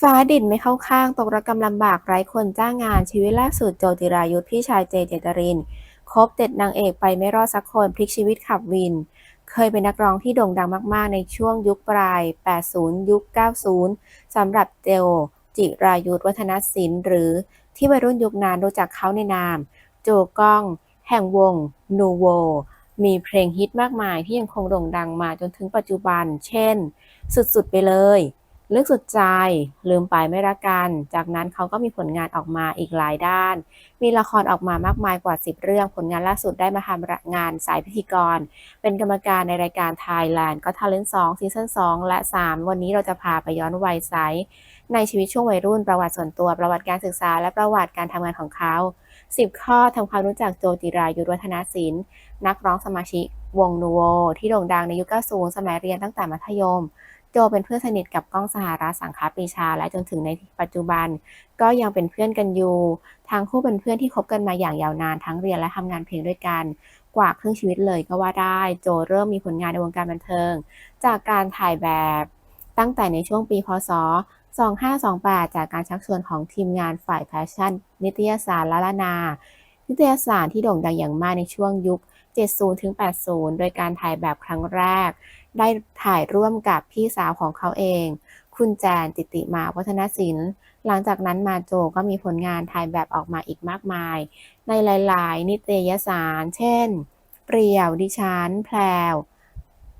ฟ้าดินไม่เข้าข้างตกระกำลำบากไร้คนจ้างงานชีวิตล่าสุดโจติรายุทธพี่ชายเจเจตรินคบเด็ดนางเอกไปไม่รอดสักคนพลิกชีวิตขับวิน เคยเป็นนักร้องที่โด่งดังมาก ๆ ในช่วงยุคปลาย 80 ยุค 90 สำหรับเจโอจิรายุทธวัฒนศิลป์หรือที่วัยรุ่นยุคนั้นรู้จักเขาในนาม โจก้อง แห่งวงนูโวมีเพลงฮิตมากมายที่ยังคงโด่งดังมาจนถึงปัจจุบัน เช่น สุด ๆ ไปเลย ลึกสุดใจ ลืมไปไม่รักกัน จากนั้นเขาก็มีผลงานออกมาอีกหลายด้าน มีละครออกมามากมายกว่า 10 เรื่อง ผลงานล่าสุดได้มาทำงานสายพิธีกร เป็นกรรมการในรายการ Thailand ก็ Talent 2ซีซั่น2และ 3 วันนี้เราจะพาไปย้อนวัยไซส์ในชีวิตช่วงวัยรุ่นประวัติส่วนตัวประวัติการศึกษา และประวัติการทำงานของเขา 10 ข้อทำความรู้จักโจจิรายุทธวัฒนศิลป์นักร้องสมาชิกวงนูโวที่โด่งดังในยุค 90 สมัยเรียนตั้งแต่มัธยม โจเป็นเพื่อนสนิทกับก้องสหรัฐสังคปรีชา และจนถึงในปัจจุบัน ก็ยังเป็นเพื่อนกันอยู่ทั้งคู่เป็นเพื่อนที่คบกันมาอย่างยาวนานทั้งเรียนและทำงานเพลงด้วยกัน กว่าครึ่งชีวิตเลยก็ว่าได้ โจเริ่มมีผลงานในวงการบันเทิง จากการถ่ายแบบตั้งแต่ในช่วงปีพศ 2528 จากการชักชวนของทีมงานฝ่ายแฟชั่น นิตยสารละละนา นิตยสารที่โด่งดังอย่างมากในช่วงยุค 70-80 โดยการถ่ายแบบครั้งแรก ได้ถ่ายร่วมกับพี่สาวของเขาเอง คุณแจนติติมาวัฒนศิลป์ หลังจากนั้นมาโจก็มีผลงานถ่ายแบบออกมาอีกมากมาย ในหลาย ๆ นิตยสาร เช่น เปรียวดิฉันแพรว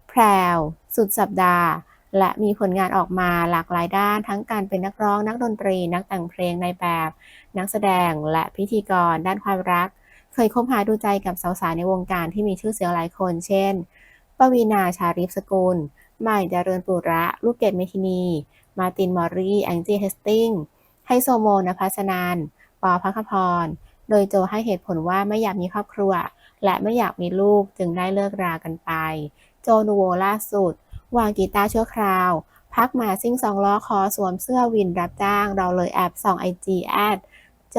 แพรวสุดสัปดาห์ และมีผลงานออกมาหลากหลายด้าน ทั้งการเป็นนักร้องนักดนตรี นักแต่งเพลงในแบบ นักแสดงและพิธีกรด้านความรัก เคยคบหาดูใจกับสาวๆในวงการที่มีชื่อเสียงหลายคน เช่น ปวีณาชาริฟสกุล ใหม่เจริญปุระ ลูกเกดเมทินี มาร์ตินมอรี่ แองจี้เฮสติงไฮโซโมนภัสนันปอภัคพร โดยโจให้เหตุผลว่าไม่อยากมีครอบครัว และไม่อยากมีลูกจึงได้เลิกรากันไป โจนูโวล่าสุด วางกีตาร์ชั่วคราว พักมาซิ่งสองล้อคอสวมเสื้อวินรับจ้าง เราเลยแอบส่องไอจีแอดโจ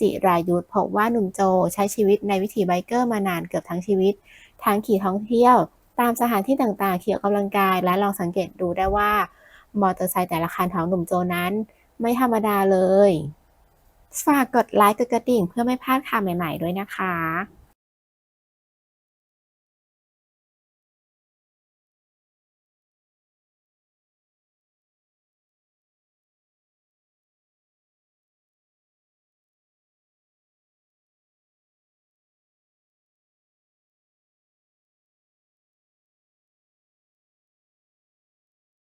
จิรายุทธพบว่าหนุ่มโจใช้ชีวิตในวิถีไบเกอร์มานานเกือบทั้งชีวิต ทั้งขี่ท่องเที่ยว ตามสถานที่ต่างๆ เขี่ยกกำลังกาย และลองสังเกตดูได้ว่ามอเตอร์ไซค์แต่ละคันของหนุ่มโจนั้น ไม่ธรรมดาเลย ฝากกดไลค์กดกระดิ่งเพื่อไม่พลาดข่าวใหม่ ๆ ด้วยนะคะ